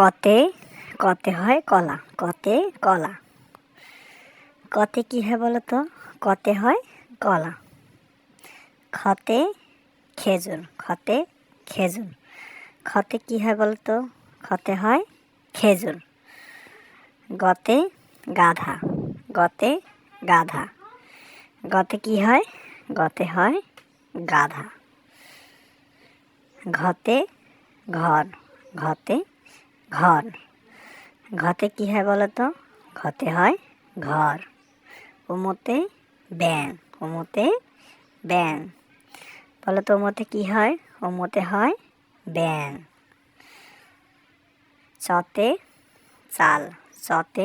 কতে কতে হয় কলা, কতে কলা। কতে কী হয় বলো তো কতে হয় কলা। খতে খেজুর খতে খেজুর। খতে কী হয় বলো তো খতে হয় খেজুর। গতে গাধা গতে গাধা। গতে কি হয়? গতে হয় গাধা। ঘতে ঘর, ঘতে ঘর। ঘতে কি হয় বলো তো ঘতে হয় ঘর। উমতে ব্যাং উমতে ব্যাং বলো তো উমতে কি হয়? উমতে হয় ব্যাং চতে চাল চতে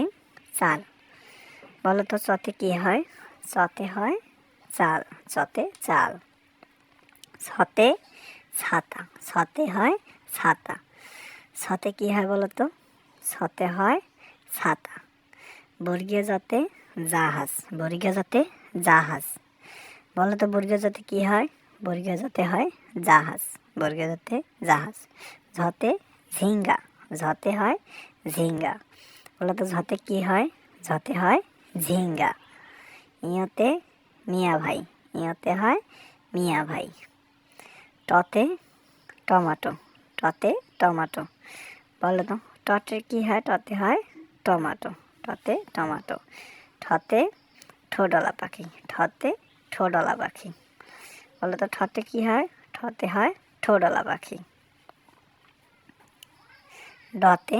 চাল। বলো তো চতে কি হয়? চতে হয় চাল, চতে চাল। সতে ছাতা সতে হয় ছাতা। ছতে কি হয় বলো তো? ছতে হয় ছাতা বর্গীয় জাতে জাহাজ। বর্গীয় জাতে জাহাজ। বলো তো বর্গীয় জাতে কি হয়? বর্গীয় জাতে হয় জাহাজ। বর্গীয় জাতে জাহাজ। ঝতে ঝিঙ্গা। ঝতে হয় ঝিঙ্গা। বলো তো ঝতে কি হয়? ঝতে হয় ঝিঙ্গা। ইয়তে মিয়া ভাই। ইয়তে হয় মিয়া ভাই। টতে টমাটো। টতে টমাটো। বলো তো টতে কি হয়? টতে হয় টমাটো। টতে টমাটো। ঠতে ঠোডলা পাখি। ঠতে ঠোডলা পাখি। বলো তো ঠতে কি হয়? ঠতে হয় ঠোডলা পাখি। ডতে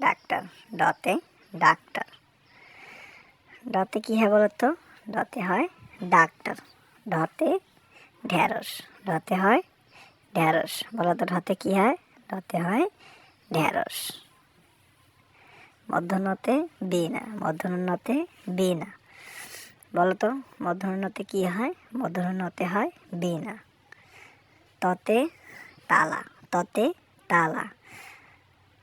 ডাক্তার। ডতে ডাক্তার। ডতে কী হয় বলো তো? ডতে হয় ডাক্তার। ঢতে ঢ্যাঁড়স ঢতে হয় ঢ্যাঁড়স বলো তো ঢতে কী হয়? ঢতে হয় ঢ্যাঁড়স মধ্যনতে বিনা মধ্যনতে বিনা। বলো তো মধ্যনতে কী হয়? মধ্যনতে হয় বিনা। ততে তালা ততে তালা।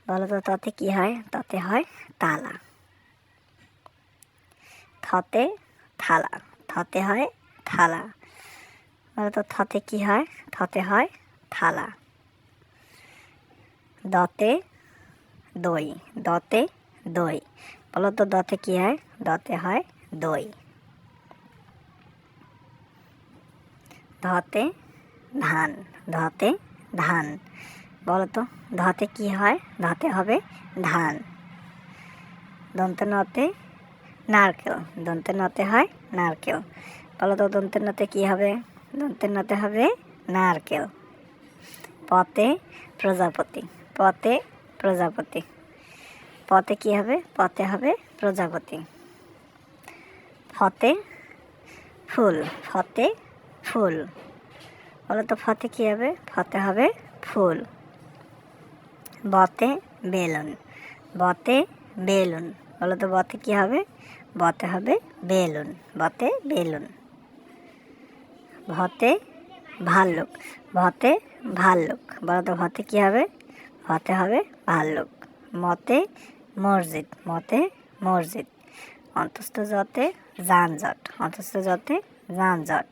বলো তো ততে কী হয়? ততে হয় তালা। থতে থালা, থতে হয় থালা। বলো তো থতে কী হয়? থতে হয় থালা। দতে দই দতে দই। বলো তো দতে কী হয়? দতে হয় দই। ধতে ধান ধতে ধান। বলো তো, ধতে কী হয়? ধতে হবে ধান। দন্তে নতে নারকেল। দন্তে নতে হয় নারকেল। বলো তো, দন্তে নতে কী হবে? দন্তে নতে হবে নারকেল। পথে প্রজাপতি। পথে প্রজাপতি। পথে কী হবে? পথে হবে প্রজাপতি। ফতে ফুল ফতে ফুল। বলো তো ফতে কী হবে? ফতে হবে ফুল। বতে বেলুন বতে বেলুন। বলো তো বতে কী হবে? বতে হবে বেলুন, বতে বেলুন। ভতে ভাল্লুক ভতে ভাল্লুক। বলো তো ভতে কী হবে? ভতে হবে ভাল্লুক। মতে মসজিদ মতে মসজিদ অন্তস্থ যতে যানজট, অন্তস্থ যতে যানজট।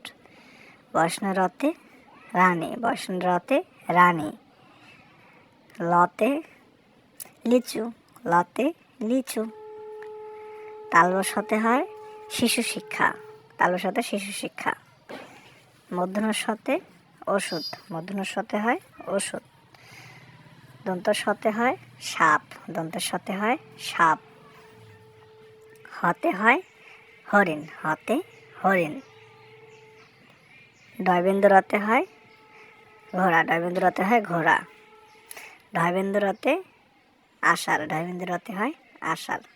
বৈষ্ণরতে রানী বৈষ্ণরতে রানী। লতে লিচু লতে লিচু। তালবসাতে হয় শিশু শিক্ষা তালবসাতে শিশু শিক্ষা। মধ্যনার সাথে ওষুধ মধ্যনার সাথে হয় ওষুধ। দন্তর সাথে হয় সাপ। দন্ত সাথে হয় সাপ। হতে হয় হরিণ। হতে হরিণ। ডয়বেন্দ্রতে হয় ঘোড়া। ডয়বেন্দ্রতে হয় ঘোড়া। ডয়বেন্দ্রতে আষাঢ়। ডয়বেন্দ্রতে হয় আষাঢ়।